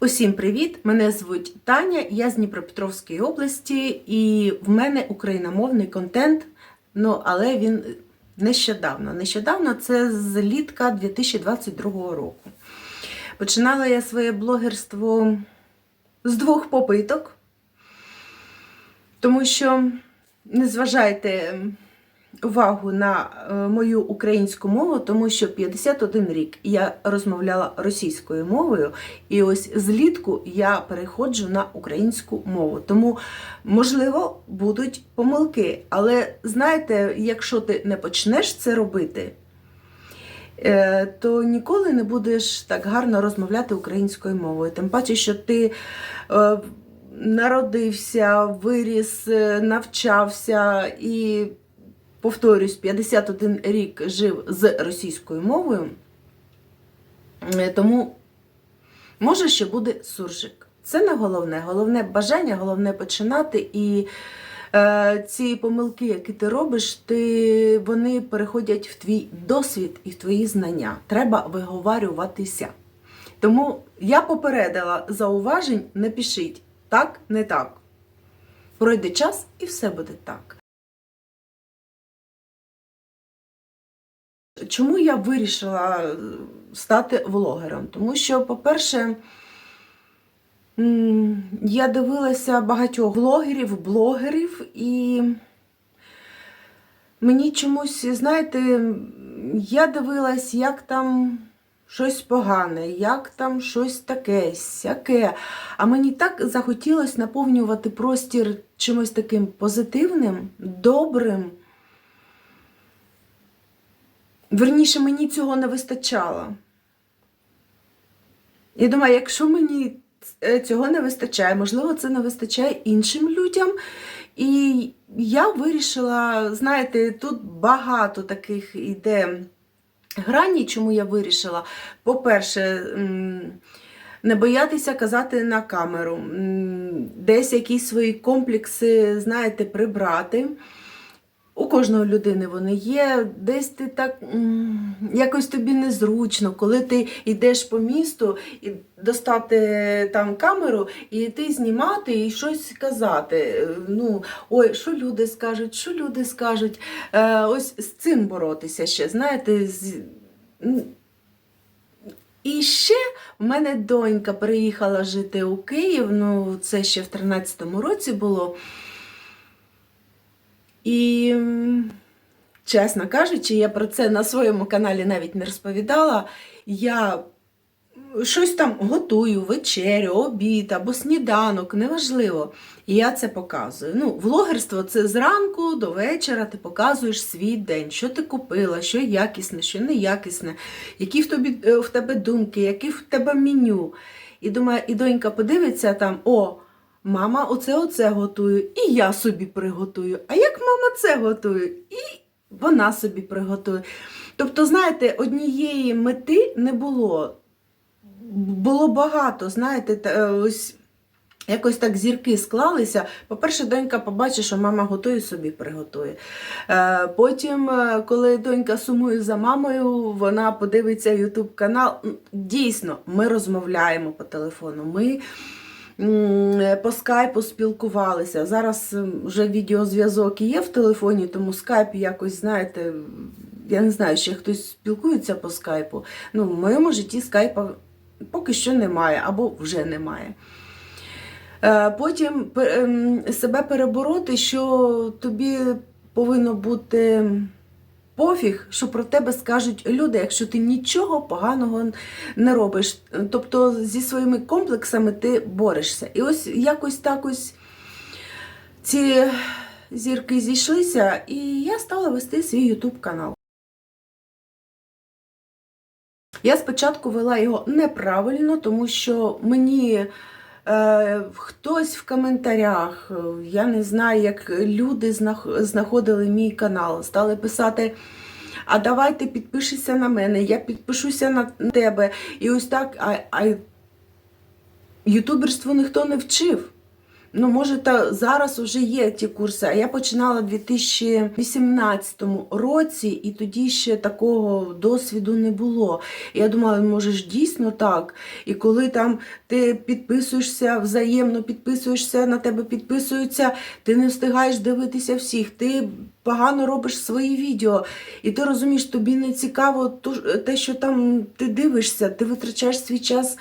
Усім привіт! Мене звуть Таня, я з Дніпропетровської області, і в мене україномовний контент, ну але він нещодавно. Нещодавно це з літка 2022 року. Починала я своє блогерство з двох попиток, тому що не зважайте увагу на е, мою українську мову, тому що 51 рік я розмовляла російською мовою, і ось злітку я переходжу на українську мову. Тому, можливо, будуть помилки. Але знаєте, якщо ти не почнеш це робити, е, то ніколи не будеш так гарно розмовляти українською мовою. Тим паче, що ти е, народився, виріс, навчався і повторюсь, 51 рік жив з російською мовою, Е, тому може ще буде суржик. Це не головне. Головне бажання, головне починати. І е, ці помилки, які ти робиш, ти, вони переходять в твій досвід і в твої знання. Треба виговарюватися. Тому я попередила зауважень, не так, не так. Пройде час і все буде так. Чому я вирішила е, стати влогером? Тому що, по-перше, я дивилася багатьох блогерів, блогерів, і мені чомусь, знаєте, я дивилась, як там щось погане, як там щось таке, сяке. А мені так захотілося наповнювати простір чимось таким позитивним, добрим. Верніше, мені цього не вистачало. Я думаю, якщо мені е, цього не вистачає, можливо, це не вистачає іншим людям. І я вирішила, знаєте, тут багато таких іде грані, чому я вирішила. По-перше, не боятися казати на камеру, десь якісь свої комплекси, знаєте, прибрати. У кожної людини вони є, десь ти так якось тобі незручно, коли ти йдеш по місту і достати там камеру, і йти знімати і щось казати. Е, Ну, ой, що люди скажуть, що люди скажуть. Е, ось з цим боротися ще, знаєте, з... і ще в мене донька приїхала жити у Київ, ну це ще в 13-му році було. І, чесно кажучи, я про це на своєму каналі навіть не розповідала. Я щось там готую, вечерю, обід або сніданок, неважливо. І я це показую. Ну, Влогерство це зранку до вечора ти показуєш свій день, що ти купила, що якісне, що неякісне, які в, тобі, е, в тебе думки, які в тебе меню. І думаю, і донька подивиться там, о, мама оце оце готує, і я собі приготую. А як мама це готує? І вона собі приготує. Тобто, знаєте, однієї мети не було. Було багато, знаєте, та, е, ось якось так зірки склалися. По-перше, донька побачить, що мама готує, собі приготує. Е, Потім, е, коли донька сумує за мамою, вона подивиться YouTube канал. Дійсно, ми розмовляємо по телефону. Ми по скайпу спілкувалися. Зараз вже відеозв'язок є в телефоні, тому скайп якось, знаєте, я не знаю, ще хтось спілкується по скайпу. Ну, в моєму житті скайпа поки що немає або вже немає. Е, Потім ем, себе перебороти, що тобі повинно бути пофіг, що про тебе скажуть люди, якщо ти нічого поганого не робиш. Тобто зі своїми комплексами ти борешся. І ось якось так ось ці зірки зійшлися, і я стала вести свій YouTube канал. Я спочатку вела його неправильно, тому що мені хтось в коментарях, е, я не знаю, як люди знах- знаходили мій канал, стали писати. А давайте підпишися на мене, я підпишуся на тебе. І ось так, а, а ютуберству ніхто не вчив. Ну, може, та зараз вже є ті курси, а я починала в 2018 році, і тоді ще такого досвіду не було. І я думала, може ж дійсно так. І коли там ти підписуєшся, взаємно підписуєшся, на тебе підписуються, ти не встигаєш дивитися всіх, ти погано робиш свої відео, і ти розумієш, тобі не цікаво те, що там ти дивишся, ти витрачаєш свій час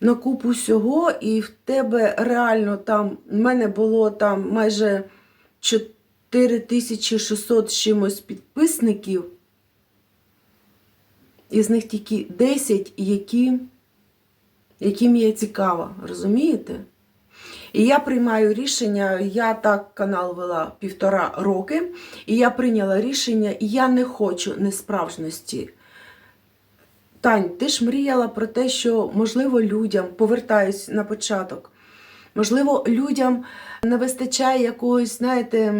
на купу всього, і в тебе реально там, в мене було там майже 4600 чимось підписників, із них тільки 10, які, яким я цікава, розумієте? І я приймаю рішення, я так канал вела півтора роки, і я прийняла рішення, і я не хочу несправжності. Тань, ти ж мріяла про те, що, можливо, людям, повертаюсь на початок, можливо, людям не вистачає якогось, знаєте,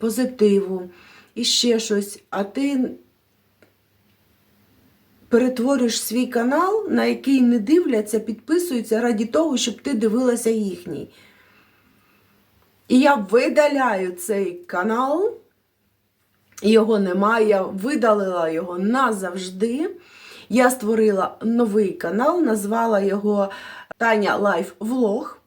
позитиву і ще щось, а ти перетворюєш свій канал, на який не дивляться, підписуються раді того, щоб ти дивилася їхній. І я видаляю цей канал, його немає, видалила його назавжди. Я створила новий канал, назвала його Таня Лайф Влог.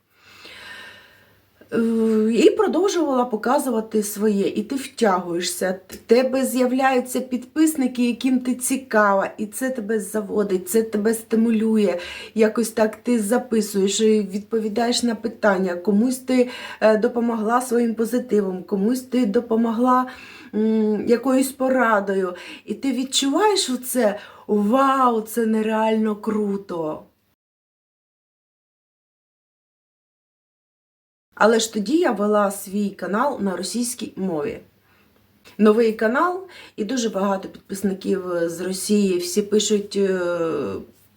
Е, І продовжувала показувати своє. І ти втягуєшся, в тебе з'являються підписники, яким ти цікава, і це тебе заводить, це тебе стимулює. Якось так ти записуєш, і відповідаєш на питання, комусь ти е, допомогла своїм позитивом, комусь ти допомогла якоюсь порадою. І ти відчуваєш оце, вау, це нереально круто. Але ж тоді я вела свій канал на російській мові. Новий канал, і дуже багато підписників з Росії. Всі пишуть е,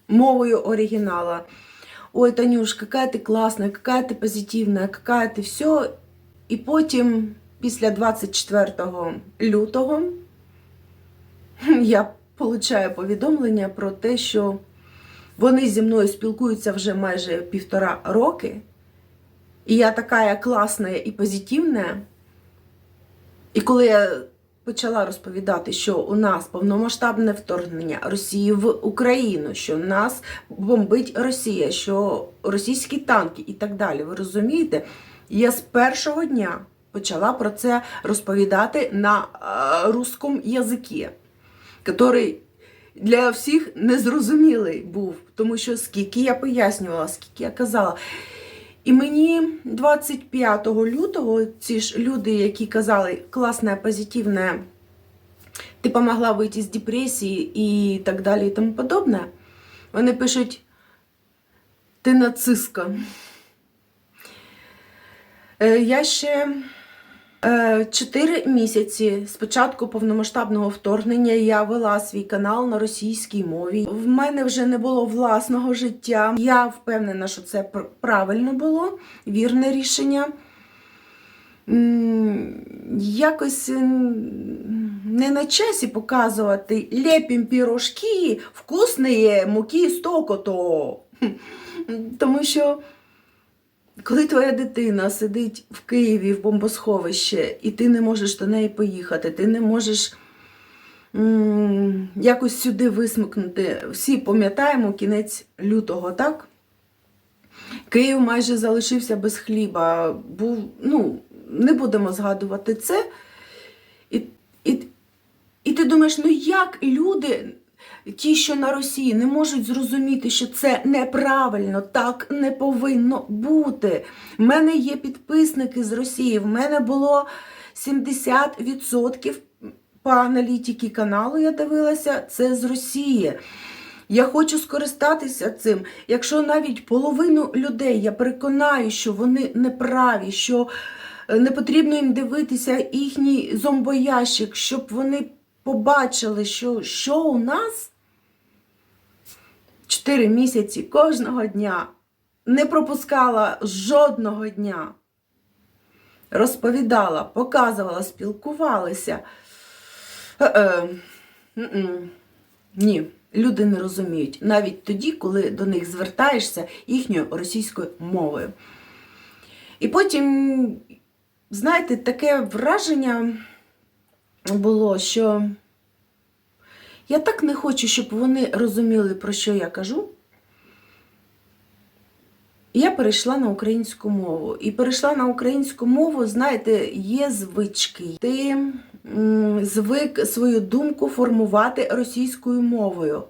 мовою оригінала. Ой, Танюш, какая ти класна, какая ти позитивна, какая ти все. І потім, після 24 лютого, я получаю повідомлення про те, що вони зі мною спілкуються вже майже півтора роки. І я така класна і позитивна. І коли я почала розповідати, що у нас повномасштабне вторгнення Росії в Україну, що нас бомбить Росія, що російські танки і так далі, ви розумієте? Я з першого дня почала про це розповідати на е, русском язикі, який для всіх незрозумілий був, тому що скільки я пояснювала, скільки я казала. І мені 25 лютого ці ж люди, які казали класне, позитивне, ти помогла вийти з депресії і так далі, і тому подобне, вони пишуть: ти нацистка. Е, Я ще е, 4 місяці з початку повномасштабного вторгнення я вела свій канал на російській мові. В мене вже не було власного життя. Я впевнена, що це правильно було, вірне рішення. Якось не на часі показувати лепім пірожки, вкусні муки стокото. Тому що коли твоя дитина сидить в Києві в бомбосховище, і ти не можеш до неї поїхати, ти не можеш якось сюди висмикнути. Всі пам'ятаємо кінець лютого, так? Київ майже залишився без хліба. Був, ну, не будемо згадувати це. І, і, і ти думаєш, ну як люди, ті, що на Росії, не можуть зрозуміти, що це неправильно, так не повинно бути. В мене є підписники з Росії, в мене було 70% по аналітики каналу, я дивилася, це з Росії. Я хочу скористатися цим. Якщо навіть половину людей я переконаю, що вони неправі, що е, не потрібно їм дивитися їхній зомбоящик, щоб вони побачили, що, що у нас 4 місяці кожного дня не пропускала жодного дня. Розповідала, показувала, спілкувалася. Ні, люди не розуміють. Навіть тоді, коли до них звертаєшся їхньою російською мовою. І потім, знаєте, таке враження було, що я так не хочу, щоб вони розуміли, про що я кажу. Я перейшла на українську мову. І перейшла на українську мову, знаєте, є звички. Ти звик свою думку формувати російською мовою.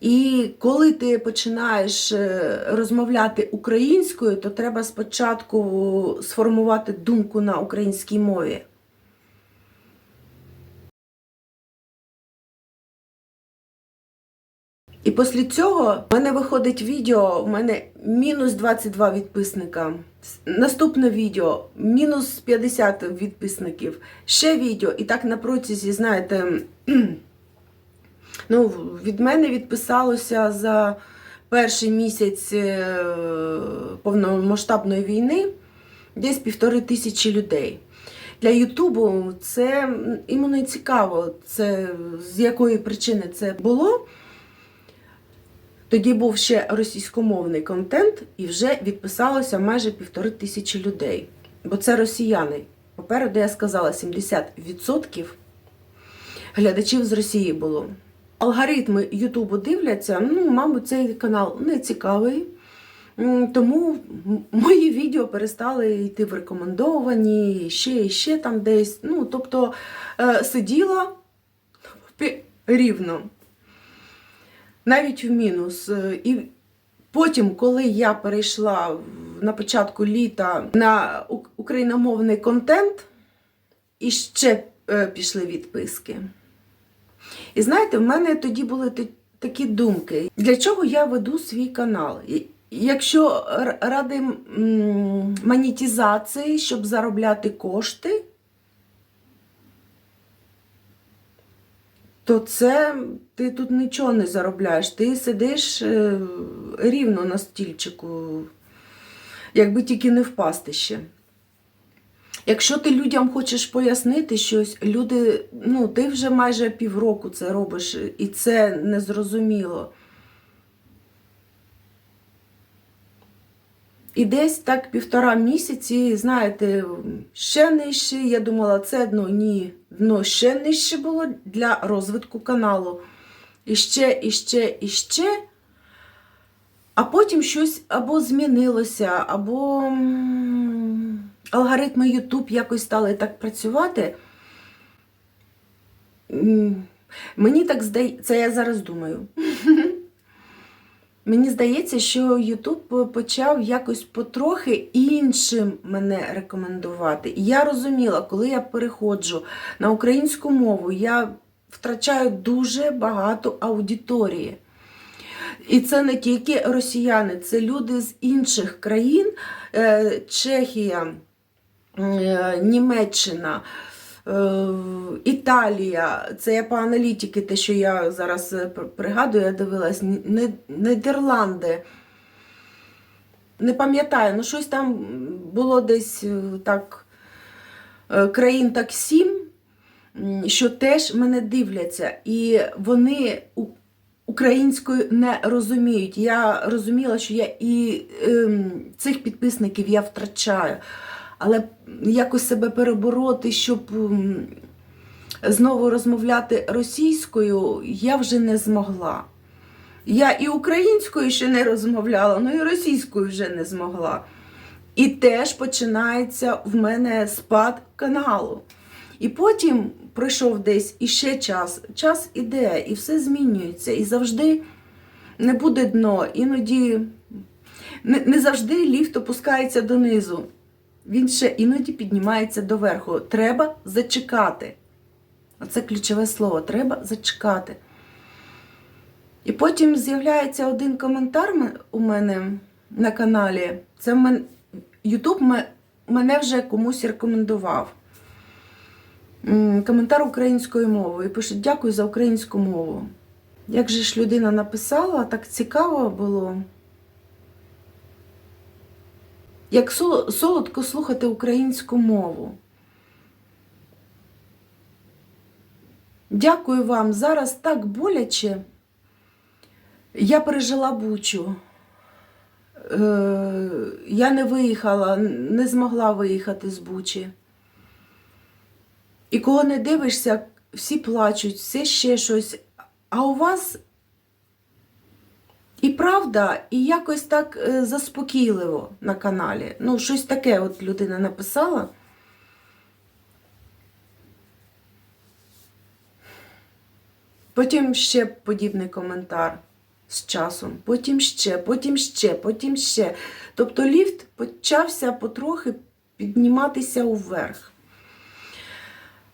І коли ти починаєш е, розмовляти українською, то треба спочатку сформувати думку на українській мові. І після цього в мене виходить відео, у мене мінус 22 відписника. Наступне відео мінус 50 відписників. Ще відео. І так на протязі, знаєте, ну, від мене відписалося за перший місяць е, повномасштабної війни десь півтори тисячі людей. Для Ютубу це іменно цікаво, це з якої причини це було. Тоді був ще російськомовний контент, і вже відписалося майже півтори тисячі людей. Бо це росіяни. Попереду я сказала, 70% глядачів з Росії було. Алгоритми Ютубу дивляться, ну, мабуть, цей канал не цікавий. Тому мої відео перестали йти в рекомендовані, ще і ще там десь. Ну, тобто е, сиділа рівно навіть в мінус. Е, І потім, коли я перейшла на початку літа на україномовний контент, і ще е, пішли відписки. І знаєте, в мене тоді були такі думки, для чого я веду свій канал? Якщо ради м, монетизації, щоб заробляти кошти, то це ти тут нічого не заробляєш. Ти сидиш е, рівно на стільчику, якби тільки не впасти ще. Якщо ти людям хочеш пояснити щось, люди, ну, ти вже майже півроку це робиш, і це незрозуміло. І десь так півтора місяці, знаєте, ще нижче. Я думала, це дно ні, дно ще нижче було для розвитку каналу. І ще, і ще, і ще. А потім щось або змінилося, або алгоритми YouTube якось стали так працювати. Мені так здається, це я зараз думаю. Мені здається, що YouTube почав якось потрохи іншим мене рекомендувати. І я розуміла, коли я переходжу на українську мову, я втрачаю дуже багато аудиторії. І це не тільки росіяни, це люди з інших країн, Е, Чехія, е, Німеччина. Е, Італія, це я по аналітики, те, що я зараз е, пригадую, я дивилась, Нідерланди. Не пам'ятаю, ну щось там було десь е, так, країн так сім, що теж мене дивляться. І вони українською не розуміють. Я розуміла, що я і ем, цих підписників я втрачаю. Але якось себе перебороти, щоб знову розмовляти російською, я вже не змогла. Я і українською ще не розмовляла, ну і російською вже не змогла. І теж починається в мене спад каналу. І потім пройшов десь іще час. Час іде, і все змінюється. І завжди не буде дно. Іноді не, завжди ліфт опускається донизу. Він ще іноді піднімається доверху. Треба зачекати. Оце ключове слово. Треба зачекати. І потім з'являється один коментар у мене на каналі. Це. Ютуб мене вже комусь рекомендував. Коментар українською мовою. І пише: дякую за українську мову. Як же ж людина написала, так цікаво було. Як солодко слухати українську мову. Дякую вам. Зараз так боляче. Я пережила бучу. Е, я не виїхала, не змогла виїхати з Бучі. І кого не дивишся, всі плачуть, все ще щось. А у вас і правда, і якось так е, заспокійливо на каналі. Ну, щось таке от людина написала. Потім ще подібний коментар з часом. Потім ще, потім ще, потім ще. Тобто ліфт почався потрохи підніматися уверх.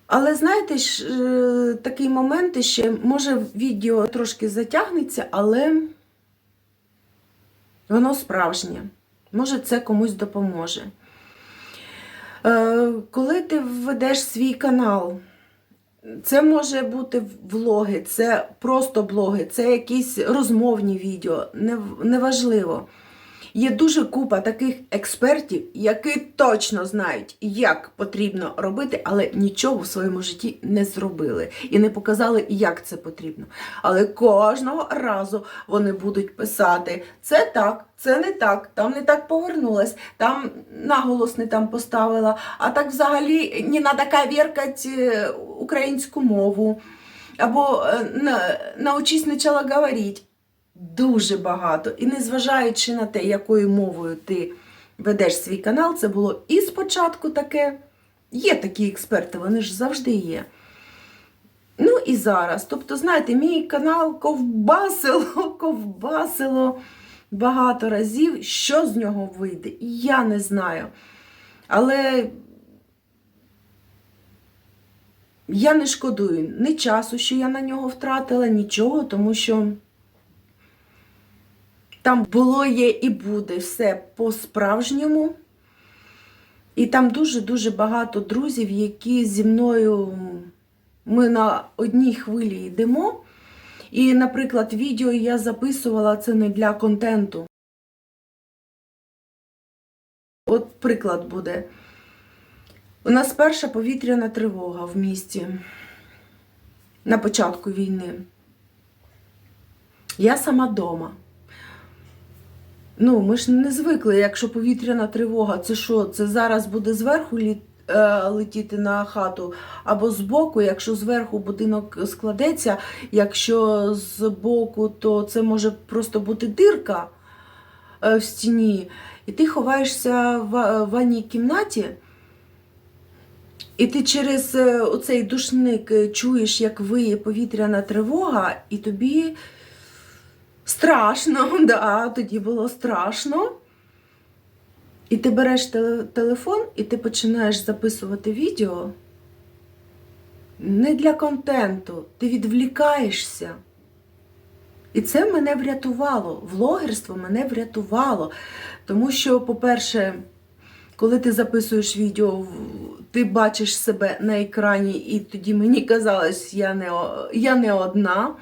Але знаєте, е, такий момент ще, може, відео трошки затягнеться, але воно справжнє. Може, це комусь допоможе. Е, Коли ти введеш свій канал, це може бути влоги, це просто блоги, це якісь розмовні відео, нев- неважливо. Є дуже купа таких експертів, які точно знають, як потрібно робити, але нічого в своєму житті не зробили і не показали, як це потрібно. Але кожного разу вони будуть писати: це так, це не так, там не так повернулась, там наголос не там поставила, а так взагалі не треба коверкати українську мову. Або е, на, научись спочатку говорити дуже багато. І незважаючи на те, якою мовою ти ведеш свій канал, це було і спочатку таке. Є такі експерти, вони ж завжди є. Ну і зараз. Тобто, знаєте, мій канал ковбасило, ковбасило багато разів. Що з нього вийде? Я не знаю. Але я не шкодую ні часу, що я на нього втратила, нічого, тому що. Там було, є і буде все по-справжньому. І там дуже-дуже багато друзів, які зі мною ми на одній хвилі йдемо. І, наприклад, відео я записувала це не для контенту. От приклад буде. У нас перша повітряна тривога в місті на початку війни. Я сама вдома. Ну, ми ж не звикли, якщо повітряна тривога, це що? Це зараз буде зверху лі- е, летіти на хату, або збоку, якщо зверху будинок складеться, якщо збоку, то це може просто бути дирка е, в стіні, і ти ховаєшся в в ванній кімнаті. І ти через е, оцей душник е, чуєш, як виє повітряна тривога, і тобі страшно, да, тоді було страшно. І ти береш телефон і ти починаєш записувати відео не для контенту, ти відвлікаєшся. І це мене врятувало. Влогерство мене врятувало. Тому що, по-перше, коли ти записуєш відео, ти бачиш себе на екрані, і тоді мені казалось, я не, я не одна.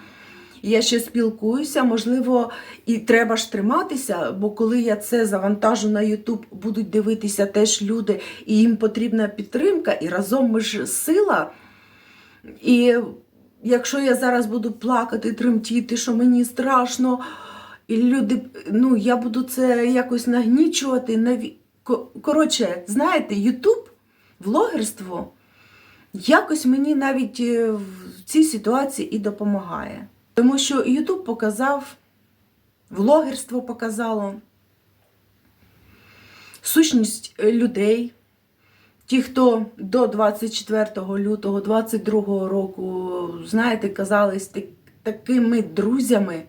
Я ще спілкуюся, можливо, і треба ж триматися, бо коли я це завантажу на YouTube, будуть дивитися теж люди, і їм потрібна підтримка, і разом ми ж сила. І якщо я зараз буду плакати, тремтіти, що мені страшно, і люди, ну, я буду це якось нагнічувати. наві- Коротше, знаєте, YouTube, влогерство, якось мені навіть е, в цій ситуації і допомагає. Тому що YouTube показав, влогерство показало сущність е, людей. Ті, хто до 24 лютого 22 року, знаєте, казались так- такими друзями.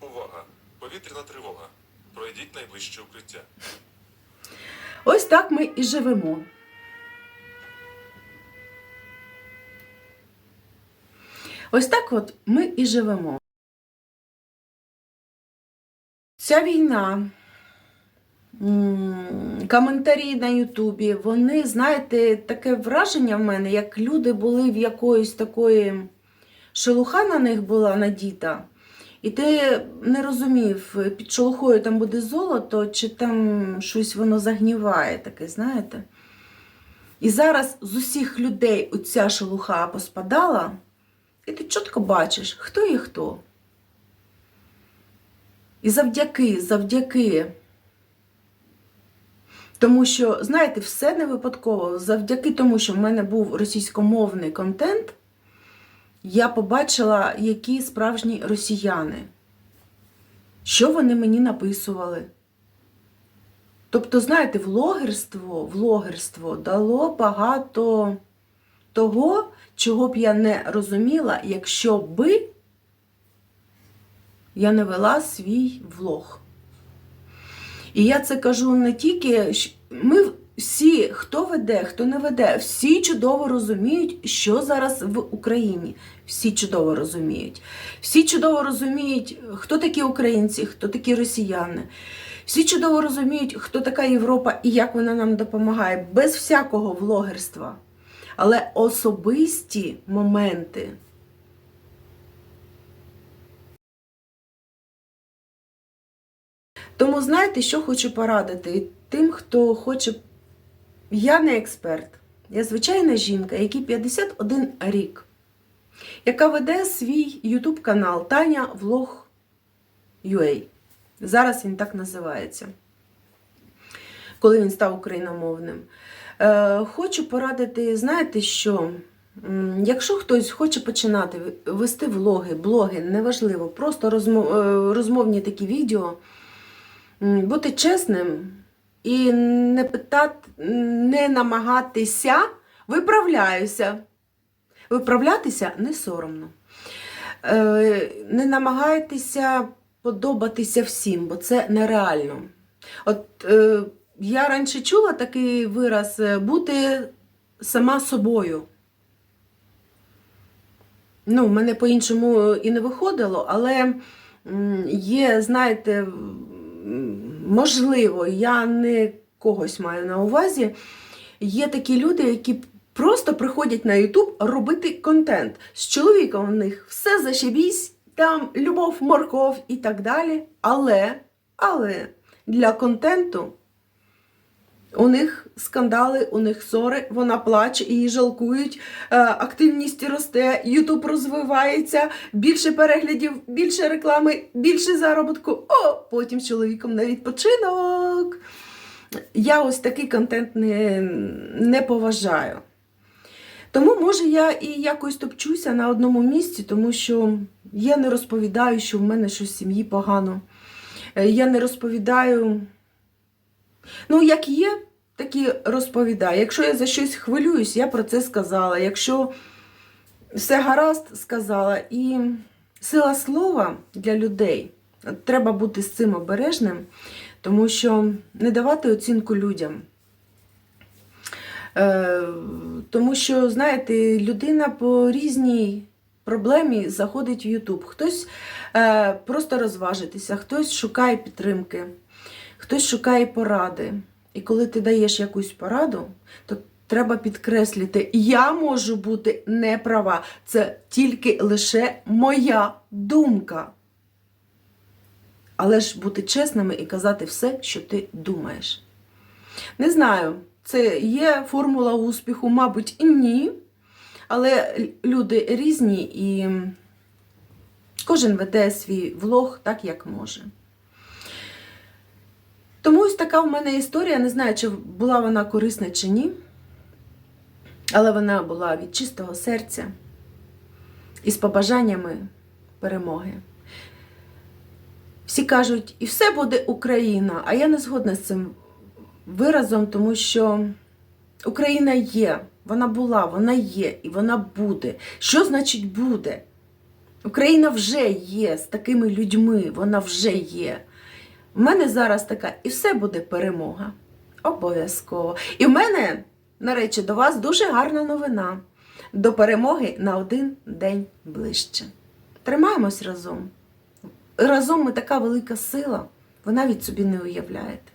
Увага! Повітряна тривога. Пройдіть найближче укриття. Ось так ми і живемо. Ось так от ми і живемо. Ця війна, коментарі на Ютубі, вони, знаєте, таке враження в мене, як люди були в якоїсь такої шелуха на них була надіта. І ти не розумів, під шелухою там буде золото, чи там щось воно загніває таке, знаєте? І зараз з усіх людей оця шелуха поспадала, і ти чітко бачиш, хто є хто. І завдяки, завдяки. Тому що, знаєте, все не випадково. Завдяки тому, що в мене був російськомовний контент, я побачила, які справжні росіяни, що вони мені написували. Тобто, знаєте, влогерство, влогерство дало багато того, чого б я не розуміла, якщо би я не вела свій влог. І я це кажу не тільки, ми всі, хто веде, хто не веде, всі чудово розуміють, що зараз в Україні. Всі чудово розуміють. Всі чудово розуміють, хто такі українці, хто такі росіяни. Всі чудово розуміють, хто така Європа і як вона нам допомагає, без всякого влогерства. Але особисті моменти. Тому знаєте, що хочу порадити тим, хто хоче. Я не експерт, я звичайна жінка, якій 51 рік, яка веде свій YouTube канал Таня Влог UA. Зараз він так називається, коли він став україномовним. Е, хочу порадити, знаєте що? Якщо хтось хоче починати вести влоги, блоги, неважливо, просто е, розмовні такі відео, бути чесним і не питати, не намагатися, виправляюся. Виправлятися не соромно. Е, Не намагайтеся подобатися всім, бо це нереально. От е, я раніше чула такий вираз е, бути сама собою. Ну, в мене по-іншому і не виходило, але є, знаєте, можливо, я не когось маю на увазі. Є такі люди, які просто приходять на Ютуб робити контент. З чоловіком в них все зашибісь, там любов, морков і так далі. Але, але для контенту у них скандали, у них ссори, вона плаче, її жалкують, е, активність росте, Ютуб розвивається, більше переглядів, більше реклами, більше заробітку. О, потім з чоловіком на відпочинок. Я ось такий контент не, не поважаю. Тому, може, я і якось топчуся на одному місці, тому що я не розповідаю, що в мене щось в сім'ї погано. Е, Я не розповідаю. Ну, як є, так і розповідаю. Якщо я за щось хвилююсь, я про це сказала. Якщо все гаразд, сказала. І сила слова для людей. Треба бути з цим обережним, тому що не давати оцінку людям. Е, тому що, знаєте, людина по різній проблемі заходить в Ютуб. Хтось е, просто розважитися, хтось шукає підтримки, хтось шукає поради. І коли ти даєш якусь пораду, то треба підкреслити, я можу бути не права. Це тільки лише моя думка. Але ж бути чесними і казати все, що ти думаєш. Не знаю, це є формула успіху, мабуть, ні. Але люди різні і кожен веде свій влог так, як може. Тому ось така в мене історія. Не знаю, чи була вона корисна чи ні. Але вона була від чистого серця і з побажаннями перемоги. Всі кажуть, і все буде Україна, а я не згодна з цим виразом, тому що Україна є, вона була, вона є і вона буде. Що значить буде? Україна вже є з такими людьми, вона вже є. У мене зараз така, і все буде перемога. Обов'язково. І в мене, на речі, до вас дуже гарна новина. До перемоги на один день ближче. Тримаємось разом. Разом ми така велика сила, ви навіть собі не уявляєте.